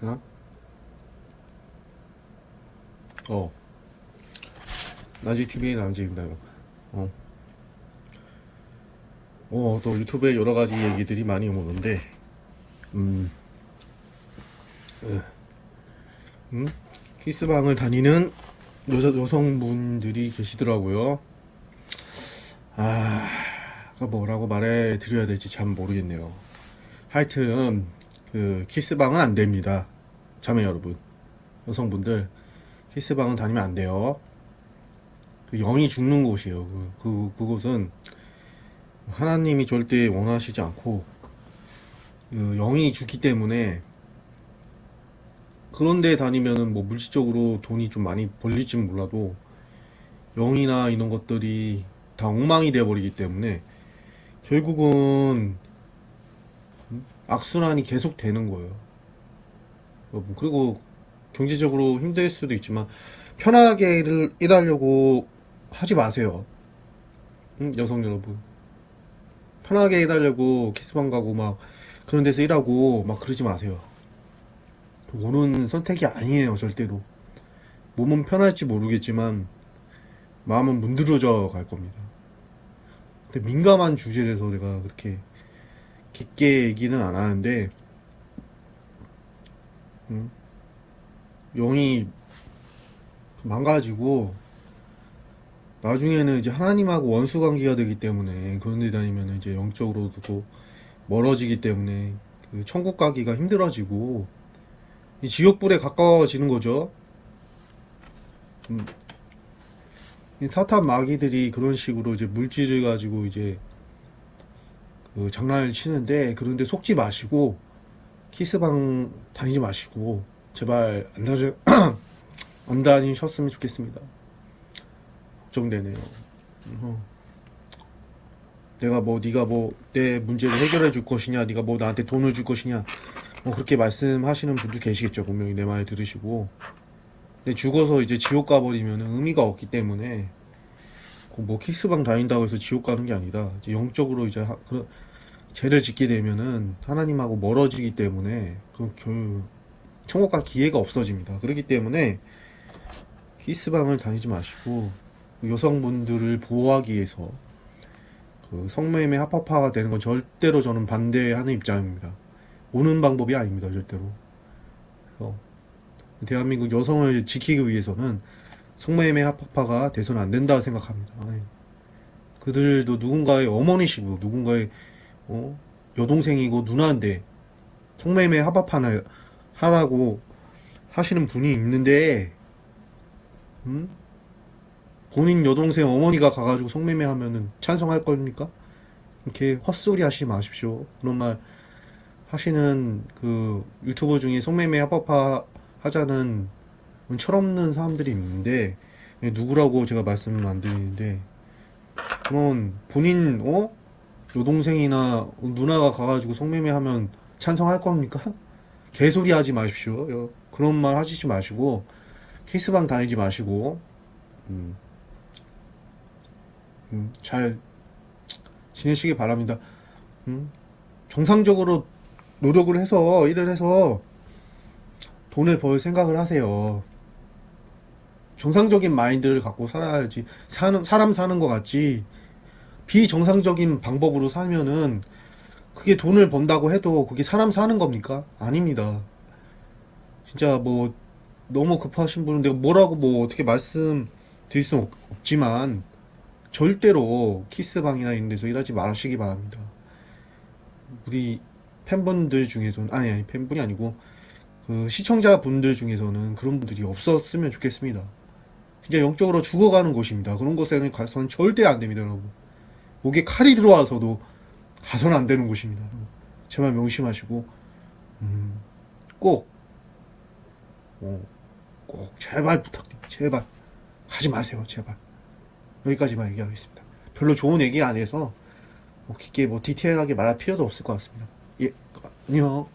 되나? 어. 나지 TV의 남지입니다, 여러분. 어. 어, 또 유튜브에 여러 가지 얘기들이 많이 오는데, 음, 으, 음, 키스방을 다니는 여자, 여성분들이 계시더라고요. 아, 그 뭐라고 말해 드려야 될지 참 모르겠네요. 하여튼, 그, 키스방은 안 됩니다. 자매 여러분. 여성분들, 키스방은 다니면 안 돼요. 그 영이 죽는 곳이에요. 그, 그, 그곳은 하나님이 절대 원하시지 않고, 그 영이 죽기 때문에, 그런데 다니면은 뭐 물질적으로 돈이 좀 많이 벌릴진 몰라도, 영이나 이런 것들이 다 엉망이 돼버리기 때문에, 결국은, 음? 악순환이 계속 되는 거예요. 여러분, 그리고 경제적으로 힘들 수도 있지만, 편하게 일을, 일하려고 하지 마세요. 응? 여성 여러분. 편하게 일하려고 키스방 가고 막 그런 데서 일하고 막 그러지 마세요. 옳은 선택이 아니에요, 절대로. 몸은 편할지 모르겠지만 마음은 문드러져 갈 겁니다. 근데 민감한 주제라서 내가 그렇게 깊게 얘기는 안 하는데 음, 영이 망가지고 나중에는 이제 하나님하고 원수 관계가 되기 때문에 그런 데 다니면 이제 영적으로도 멀어지기 때문에 그 천국 가기가 힘들어지고 이 지옥불에 가까워지는 거죠. 음, 이 사탄 마귀들이 그런 식으로 이제 물질을 가지고 이제 그 장난을 치는데 그런데 속지 마시고 키스방 다니지 마시고 제발 안 다니 안 다니셨으면 좋겠습니다. 걱정되네요. 어. 내가 뭐 네가 뭐 내 문제를 해결해 줄 것이냐, 네가 뭐 나한테 돈을 줄 것이냐, 뭐 그렇게 말씀하시는 분도 계시겠죠. 분명히 내 말 들으시고. 근데 죽어서 이제 지옥 가버리면 의미가 없기 때문에 그뭐 키스방 다닌다고 해서 지옥 가는 게 아니라 이제 영적으로 이제 하, 그런 죄를 짓게 되면은 하나님하고 멀어지기 때문에 그 결, 천국 갈 기회가 없어집니다. 그렇기 때문에 키스방을 다니지 마시고 여성분들을 보호하기 위해서 그 성매매 합법화가 되는 건 절대로 저는 반대하는 입장입니다. 오는 방법이 아닙니다, 절대로. 대한민국 여성을 지키기 위해서는 성매매 합법화가 돼서는 안 된다 생각합니다. 그들도 누군가의 어머니시고 누군가의 어? 여동생이고 누나인데 성매매 합법화나 하라고 하시는 분이 있는데 음? 본인 여동생 어머니가 가가지고 성매매 하면은 찬성할 겁니까? 이렇게 헛소리 하시지 마십시오. 그런 말 하시는 그 유튜버 중에 성매매 합법화 하자는 철없는 사람들이 있는데 누구라고 제가 말씀을 안 드리는데 그런 본인 어 여동생이나 누나가 가가지고 성매매 하면 찬성할 겁니까? 개소리 하지 마십시오. 여- 그런 말 하시지 마시고 키스방 다니지 마시고 음, 음, 잘 지내시기 바랍니다. 음, 정상적으로 노력을 해서 일을 해서 돈을 벌 생각을 하세요. 정상적인 마인드를 갖고 살아야지 사는 사람 사는 것 같지 비정상적인 방법으로 살면은 그게 돈을 번다고 해도 그게 사람 사는 겁니까? 아닙니다. 진짜 뭐 너무 급하신 분은 내가 뭐라고 뭐 어떻게 말씀드릴 수는 없- 없지만 절대로 키스방이나 이런 데서 일하지 마시기 바랍니다. 우리 팬분들 중에서는 아니 아니 팬분이 아니고 그 시청자분들 중에서는 그런 분들이 없었으면 좋겠습니다. 진짜 영적으로 죽어가는 곳입니다. 그런 곳에는 가서는 절대 안 됩니다, 여러분. 목에 칼이 들어와서도 가서는 안 되는 곳입니다. 제발 명심하시고 음, 꼭, 어, 꼭 제발 부탁드립니다. 제발 하지 마세요, 제발. 여기까지만 얘기하겠습니다. 별로 좋은 얘기 안 해서 뭐 깊게 뭐 디테일하게 말할 필요도 없을 것 같습니다. 예, 안녕.